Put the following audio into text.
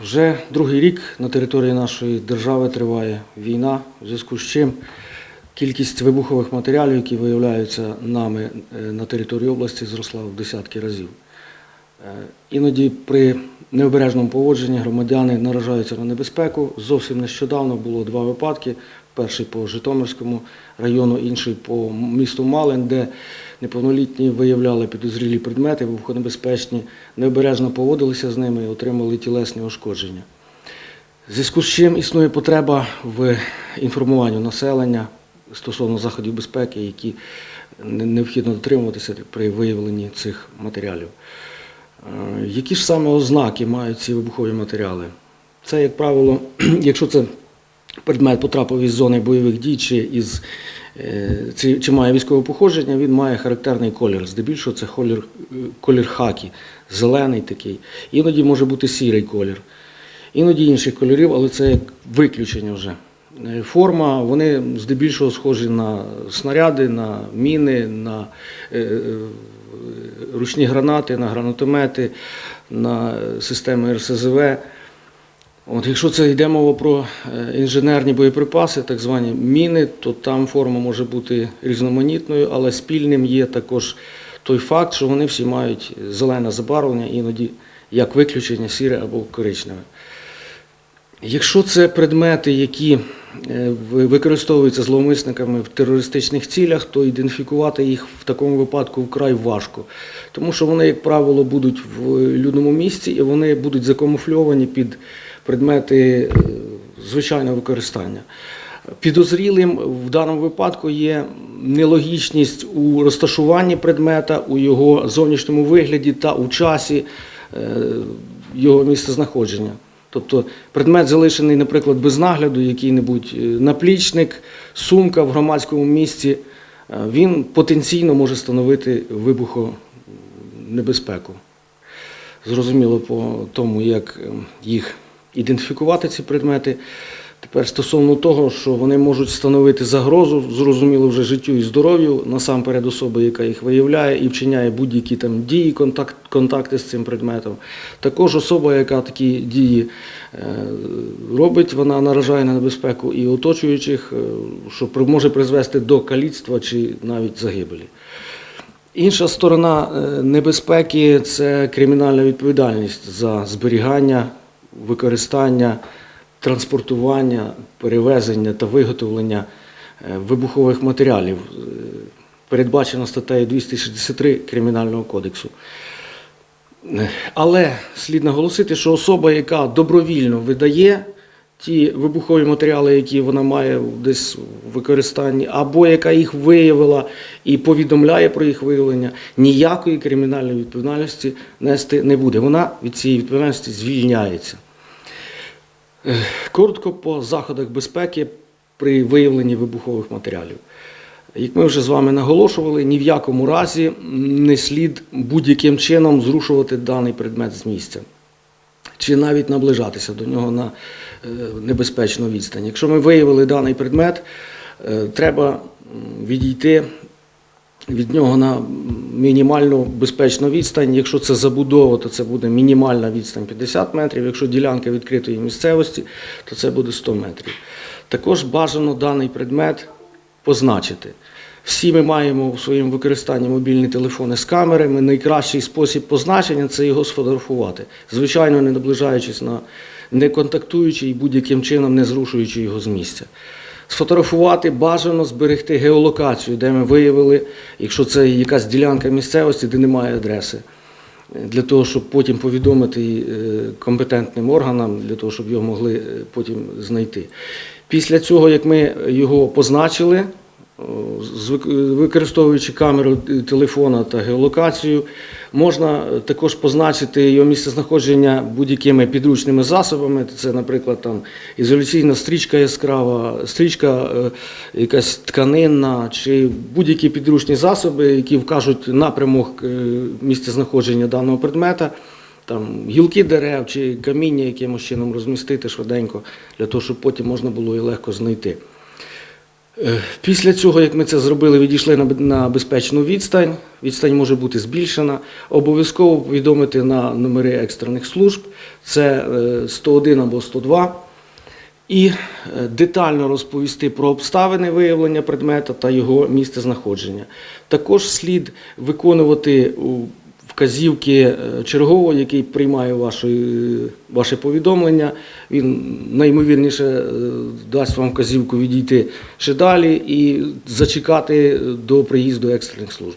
Вже другий рік на території нашої держави триває війна, в зв'язку з чим кількість вибухових матеріалів, які виявляються нами е, на території області, зросла в десятки разів. Е, Іноді при необережному поводженні громадяни наражаються на небезпеку. Зовсім нещодавно було два випадки: перший по Житомирському району, інший по місту Малин, де неповнолітні виявляли підозрілі предмети, вибухонебезпечні, необережно поводилися з ними і отримали тілесні ушкодження. В зв'язку з чим існує потреба в інформуванні населення стосовно заходів безпеки, які необхідно дотримуватися при виявленні цих матеріалів. Е, Які ж саме ознаки мають ці вибухові матеріали? Це, як правило, якщо це предмет потрапив із зони бойових дій чи, із, е, чи, чи має військове походження, він має характерний колір. Здебільшого це колір, колір хакі, зелений такий. Іноді може бути сірий колір. Іноді інших кольорів, але це як виключення вже. Е, Форма, вони здебільшого схожі на снаряди, на міни, на е, ручні гранати, на гранатомети, на системи РСЗВ. От, якщо це йде мова про е, інженерні боєприпаси, так звані міни, то там форма може бути різноманітною, але спільним є також той факт, що вони всі мають зелене забарвлення, іноді як виключення сіре або коричневе. Якщо це предмети, які е, використовуються зловмисниками в терористичних цілях, то ідентифікувати їх в такому випадку вкрай важко, тому що вони, як правило, будуть в людному місці і вони будуть закамуфльовані під предмети е, звичайного використання. Підозрілим в даному випадку є нелогічність у розташуванні предмета, у його зовнішньому вигляді та у часі е, його місцезнаходження. Тобто предмет залишений, наприклад, без нагляду, який-небудь е, наплічник, сумка в громадському місці, він потенційно може становити вибухонебезпеку. Зрозуміло по тому, як їх ідентифікувати, ці предмети. Тепер стосовно того, що вони можуть становити загрозу, зрозуміло вже життю і здоров'ю, насамперед особи, яка їх виявляє і вчиняє будь-які там дії, контакт, контакти з цим предметом. Також особа, яка такі дії е, робить, вона наражає на небезпеку і оточуючих, е, що може призвести до каліцтва чи навіть загибелі. Інша сторона е, небезпеки це кримінальна відповідальність за зберігання, використання, транспортування, перевезення та виготовлення е, вибухових матеріалів, е, передбачено статтею 263 Кримінального кодексу. Е, Але слід наголосити, що особа, яка добровільно видає ті вибухові матеріали, які вона має десь в використанні, або яка їх виявила і повідомляє про їх виявлення, ніякої кримінальної відповідальності нести не буде. Вона від цієї відповідальності звільняється. Коротко по заходах безпеки при виявленні вибухових матеріалів. Як ми вже з вами наголошували, ні в якому разі не слід будь-яким чином зрушувати даний предмет з місця. Чи навіть наближатися до нього на е, небезпечну відстань. Якщо ми виявили даний предмет, е, треба відійти від нього на мінімальну безпечну відстань. Якщо це забудова, то це буде мінімальна відстань 50 метрів. Якщо ділянка відкритої місцевості, то це буде 100 метрів. Також бажано даний предмет позначити. Всі ми маємо в своєму використанні мобільні телефони з камерами. Найкращий спосіб позначення це його сфотографувати. Звичайно, не наближаючись на не контактуючи і будь-яким чином не зрушуючи його з місця. Сфотографувати бажано зберегти геолокацію, де ми виявили, якщо це якась ділянка місцевості, де немає адреси, для того, щоб потім повідомити е, компетентним органам, для того, щоб його могли е, потім знайти. Після цього, як ми його позначили, використовуючи камеру телефона та геолокацію, можна також позначити його місцезнаходження будь-якими підручними засобами. Це, наприклад, там ізоляційна стрічка яскрава, стрічка е, якась тканинна чи будь-які підручні засоби, які вкажуть напрямок е, місцезнаходження даного предмета. Там гілки дерев чи каміння якимось чином розмістити швиденько, для того, щоб потім можна було і легко знайти. Е, Після цього, як ми це зробили, відійшли на безпечну відстань. Відстань може бути збільшена. Обов'язково повідомити на номери екстрених служб. Це е, 101 або 102. І е, детально розповісти про обставини виявлення предмета та його місце знаходження. Також слід виконувати вказівки е, чергового, який приймає ваші, ваше повідомлення. Він наймовірніше е, дасть вам вказівку відійти ще далі і зачекати до приїзду екстрених служб.